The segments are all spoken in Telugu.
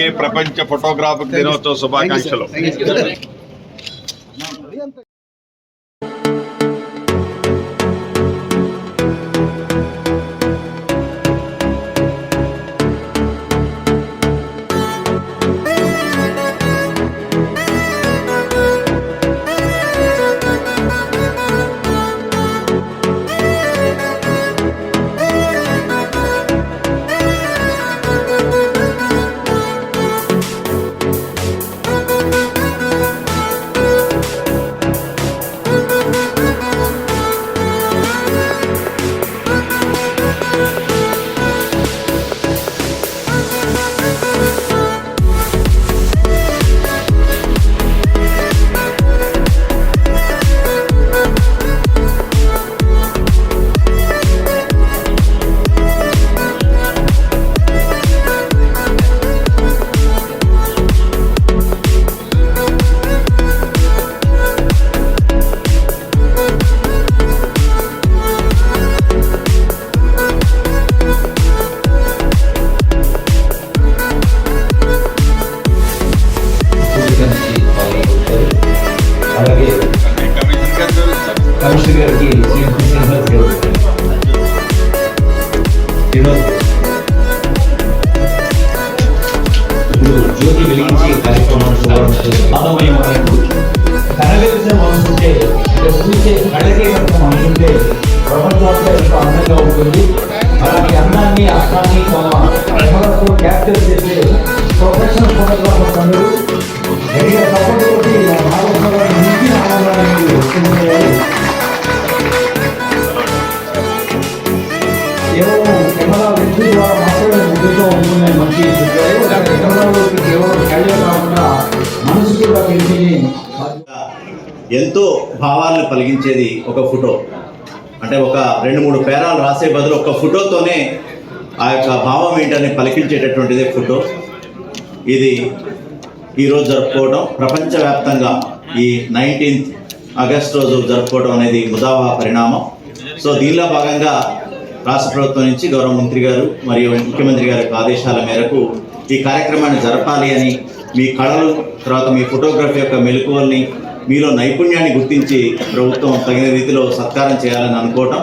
అందరికీ ప్రపంచ ఫోటోగ్రాఫిక్ దినోత్సవ శుభాకాంక్షలు. కేవలం కెమెరా వ్యక్తి ద్వారా మాత్రమే ముద్దుతో ఉంటుందని మంచి చెప్పారు. కెమెరాలోకి కేవలం కళ్ళే కాకుండా మనసు కూడా పెంచి ఎంతో భావాలను పలిగించేది ఒక ఫోటో. అంటే ఒక రెండు మూడు పేరాలు రాసే బదులు ఒక ఫోటోతోనే ఆ యొక్క భావం ఏంటని పలికించేటటువంటిదే ఫోటో. ఇది ఈరోజు జరుపుకోవడం ప్రపంచవ్యాప్తంగా ఈ నైన్టీన్త్ ఆగస్ట్ రోజు జరుపుకోవడం అనేది ముదావా పరిణామం. సో దీనిలో భాగంగా రాష్ట్ర ప్రభుత్వం నుంచి గౌరవ మంత్రి గారు మరియు ముఖ్యమంత్రి గారి ఆదేశాల మేరకు ఈ కార్యక్రమాన్ని జరపాలి అని మీ కళలు తర్వాత మీ ఫోటోగ్రఫీ యొక్క మెలకువల్ని మీలో నైపుణ్యాన్ని గుర్తించి ప్రభుత్వం తగిన రీతిలో సత్కారం చేయాలని అనుకోవటం.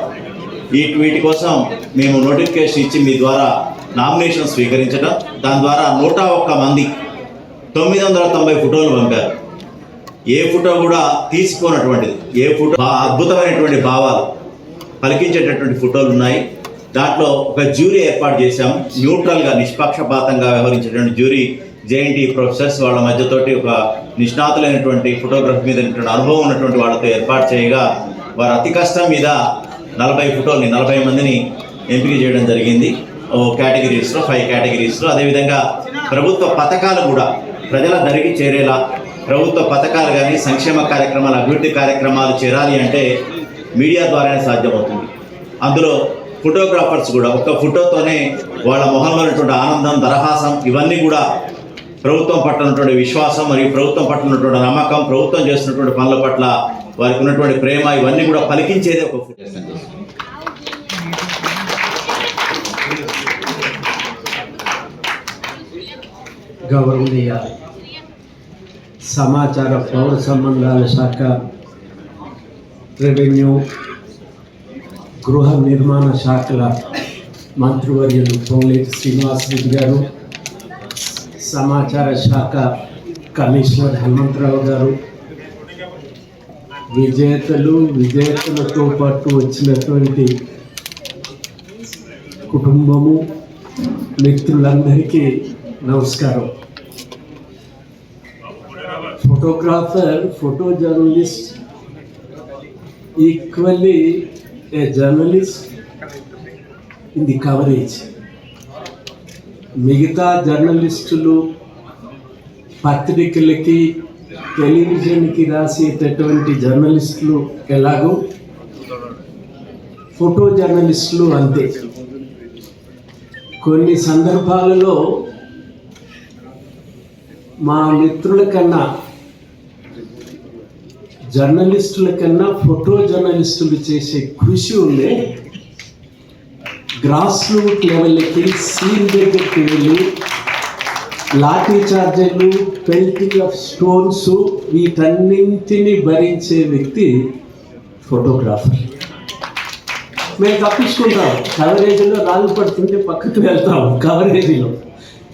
ఈ వీటి కోసం మేము నోటిఫికేషన్ ఇచ్చి మీ ద్వారా నామినేషన్ స్వీకరించడం దాని ద్వారా నూట ఒక్క మంది తొమ్మిది వందల తొంభై ఫోటోలు పంపారు. ఏ ఫోటో కూడా తీసుకోనటువంటిది. ఏ ఫోటో అద్భుతమైనటువంటి భావాలు. పలికించేటటువంటి ఫోటోలు ఉన్నాయి. దాంట్లో ఒక జ్యూరీ ఏర్పాటు చేశాం. న్యూట్రల్గా నిష్పక్షపాతంగా వ్యవహరించేటువంటి జ్యూరీ జేఎన్టీ ప్రొఫెసర్స్ వాళ్ళ మధ్యతోటి ఒక నిష్ణాతులైనటువంటి ఫోటోగ్రఫీ మీద ఉన్నటువంటి అనుభవం ఉన్నటువంటి వాళ్ళతో ఏర్పాటు చేయగా వారు అతి కష్టం మీద నలభై ఫోటోల్ని నలభై మందిని ఎంపిక చేయడం జరిగింది. ఓ కేటగిరీస్లో ఫైవ్ కేటగిరీస్లో. అదేవిధంగా ప్రభుత్వ పథకాలు కూడా ప్రజల దరికి చేరేలా ప్రభుత్వ పథకాలు కానీ సంక్షేమ కార్యక్రమాలు అభివృద్ధి కార్యక్రమాలు చేరాలి అంటే మీడియా ద్వారానే సాధ్యమవుతుంది. అందులో ఫోటోగ్రాఫర్స్ కూడా ఒక ఫోటోతోనే వాళ్ళ మొహంలో ఉన్నటువంటి ఆనందం దరహాసం ఇవన్నీ కూడా ప్రభుత్వం పట్ల ఉన్నటువంటి విశ్వాసం మరియు ప్రభుత్వం పట్ల ఉన్నటువంటి నమ్మకం ప్రభుత్వం చేస్తున్నటువంటి పనుల పట్ల వారికి ఉన్నటువంటి ప్రేమ ఇవన్నీ కూడా పలికించేదే ఒక ఫోటో. గౌరవనీయ సమాచార పౌర సంబంధాల శాఖ రెవెన్యూ గృహ నిర్మాణ శాఖల మంత్రివర్యులు పొంగులేటి శ్రీనివాస్ రెడ్డి గారు సమాచార శాఖ కమిషనర్ హనుమంతరావు గారు విజేతలు విజేతలతో పాటు వచ్చినటువంటి కుటుంబము మిత్రులందరికీ నమస్కారం. Photographer photo journalist equally a journalist in the coverage మిగతా జర్నలిస్టులు పత్రికలకి టెలివిజన్కి రాసేటటువంటి జర్నలిస్టులు ఎలాగో? ఫోటో జర్నలిస్టులు అంతే. కొన్ని సందర్భాలలో మా మిత్రుల కన్నా జర్నలిస్టుల కన్నా ఫోటో జర్నలిస్టులు చేసే కృషి ఉండే గ్రాస్ రూట్ లెవెల్కి సీన్ దగ్గరికి వెళ్ళి లాఠీ చార్జర్లు పెల్టింగ్ ఆఫ్ స్టోన్స్ వీటన్నింటిని భరించే వ్యక్తి ఫోటోగ్రాఫర్. మేము తప్పించుకుంటాం. కవరేజీలో రాళ్ళు పడుతుంటే పక్కకు వెళ్తాం కవరేజీలో.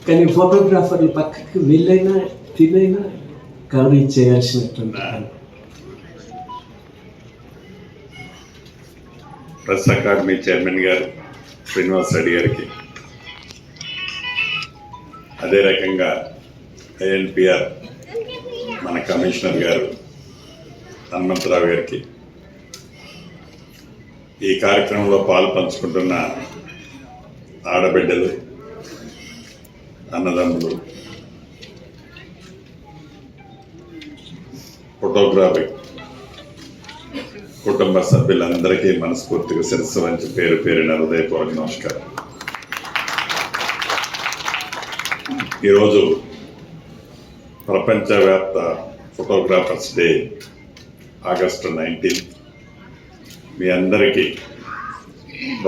కానీ ఫోటోగ్రాఫర్లు పక్కకి వెళ్ళైనా తినైనా కవరేజ్ చేయాల్సినటువంటి ప్రెస్ అకాడమీ చైర్మన్ గారు శ్రీనివాస్ రెడ్డి గారికి. అదే రకంగా ఐఎన్పిఆర్ మన కమిషనర్ గారు హనుమంతరావు గారికి. ఈ కార్యక్రమంలో పాలు పంచుకుంటున్న ఆడబిడ్డలు అన్నదమ్ములు ఫోటోగ్రాఫీ కుటుంబ సభ్యులందరికీ మనస్ఫూర్తిగా శిరస్సు వంచి పేరు పేరిన హృదయపూర్వక నమస్కారం. ఈరోజు ప్రపంచవ్యాప్త ఫోటోగ్రాఫర్స్ డే ఆగస్టు నైన్టీన్త్ మీ అందరికీ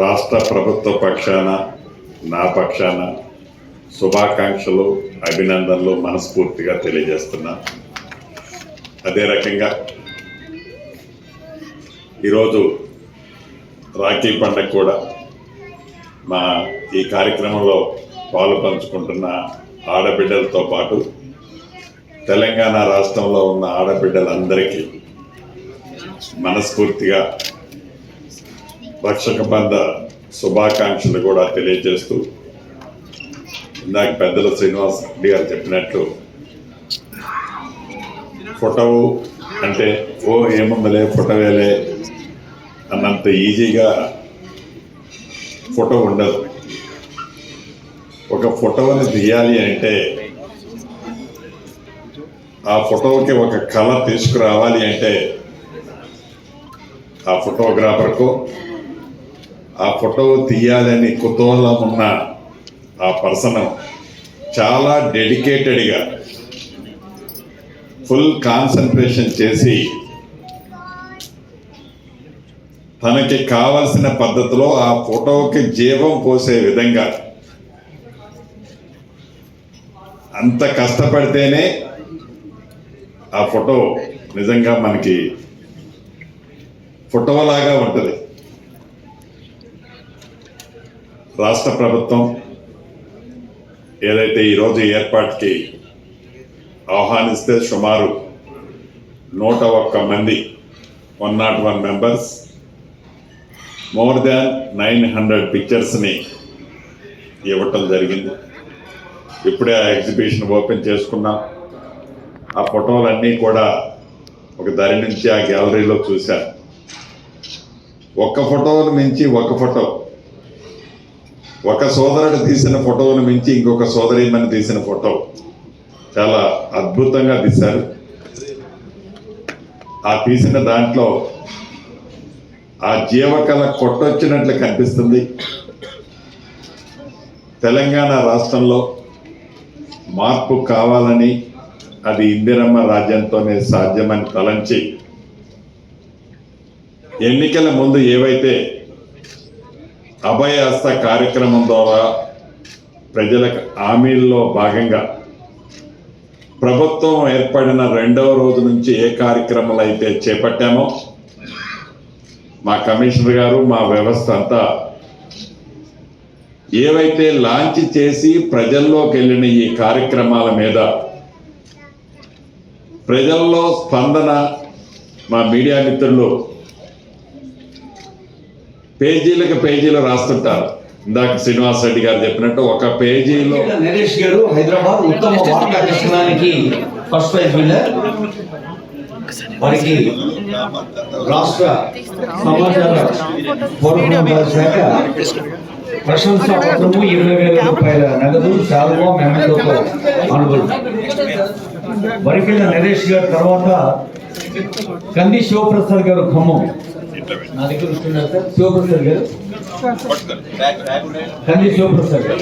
రాష్ట్ర ప్రభుత్వ పక్షాన నా పక్షాన శుభాకాంక్షలు అభినందనలు మనస్ఫూర్తిగా తెలియజేస్తున్నా. అదే రకంగా ఈరోజు రాఖీ పండగ కూడా మా ఈ కార్యక్రమంలో పాలు పంచుకుంటున్న ఆడబిడ్డలతో పాటు తెలంగాణ రాష్ట్రంలో ఉన్న ఆడబిడ్డలందరికీ మనస్ఫూర్తిగా రక్షక బంధ శుభాకాంక్షలు కూడా తెలియజేస్తూ ఇందాక పెద్దల శ్రీనివాస్ రెడ్డి గారు చెప్పినట్లు ఫోటో అంటే ఓ ఏముందలే ఫోటోవేలే అన్నంత ఈజీగా ఫోటో ఉండదు. ఒక ఫోటోని తీయాలి అంటే ఆ ఫోటోకి ఒక కళ తీసుకురావాలి అంటే ఆ ఫోటోగ్రాఫర్కు ఆ ఫోటో తీయాలని కుతూహలం ఉన్న ఆ పర్సన్ చాలా డెడికేటెడ్గా ఫుల్ కాన్సన్ట్రేషన్ చేసి తనకి కావలసిన పద్ధతిలో ఆ ఫోటోకి జీవం పోసే విధంగా. అంత కష్టపడితేనే ఆ ఫోటో నిజంగా మనకి ఫోటోలాగా ఉంటుంది. రాష్ట్ర ప్రభుత్వం ఏదైతే ఈరోజు ఏర్పాటుకి ఆహ్వానిస్తే సుమారు నూట ఒక్క మంది one nought one members more than nine hundred పిక్చర్స్ని ఇవ్వటం జరిగింది. ఇప్పుడే ఆ ఎగ్జిబిషన్ ఓపెన్ చేసుకున్నాం. ఆ ఫోటోలన్నీ కూడా ఒక దరి నుంచి ఆ గ్యాలరీలో చూశాను ఒక్క ఫోటోను మించి ఒక ఫోటో. ఒక సోదరుడు తీసిన ఫోటోను మించి ఇంకొక సోదరీమణి తీసిన ఫోటో. చాలా అద్భుతంగా తీశారు. ఆ తీసిన దాంట్లో ఆ జీవకళ కొట్టొచ్చినట్లు కనిపిస్తుంది. తెలంగాణ రాష్ట్రంలో మార్పు కావాలని అది ఇందిరమ్మ రాజ్యంతోనే సాధ్యమని తలంచి ఎన్నికల ముందు ఏవైతే అభయహస్త కార్యక్రమం ద్వారా ప్రజలకు హామీల్లో భాగంగా ప్రభుత్వం ఏర్పడిన రెండవ రోజు నుంచి ఏ కార్యక్రమాలు అయితే చేపట్టామో మా కమిషనర్ గారు మా వ్యవస్థ అంతా ఏవైతే లాంచ్ చేసి ప్రజల్లోకి వెళ్ళిన ఈ కార్యక్రమాల మీద ప్రజల్లో స్పందన మా మీడియా మిత్రులు పేజీలకు పేజీలు రాస్తుంటారు. ఇందాక శ్రీనివాస్ రెడ్డి గారు చెప్పినట్టు ఒక పేజీలో నరేష్ గారు హైదరాబాద్ ఉత్తమ వార్తా కథనానికి ఫస్ట్ ప్రైజ్ విన్నర్ వారికి రాష్ట్ర సమాచార పౌరసంబంధాల శాఖ ప్రశంసా పత్రము ఇరవై వేల రూపాయల నగదు శాలువా మెమెంటోతో అనుభవం. వరికెళ్ళ నరేష్ గారు తర్వాత కంది శివప్రసాద్ గారు ఖమ్మం. నా దగ్గర వస్తున్నారు సార్. శివప్రసాద్ గారు? కంది శివప్రసాద్ గారు.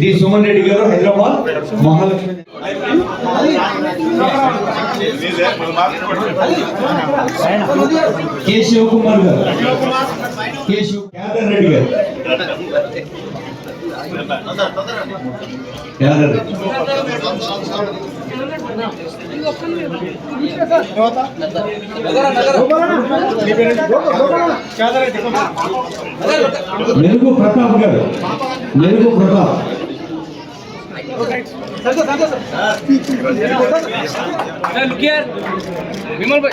డి సుమన్ రెడ్డి గారు హైదరాబాద్ మహాలక్ష్మి. కే శివకుమార్ గారు. కే శివ యాదవ్ రెడ్డి గారు. యాదవ్ రెడ్డి. మెరుగు ప్రతాప్ గారు. మెరుగు ప్రతాప్. विमल भाई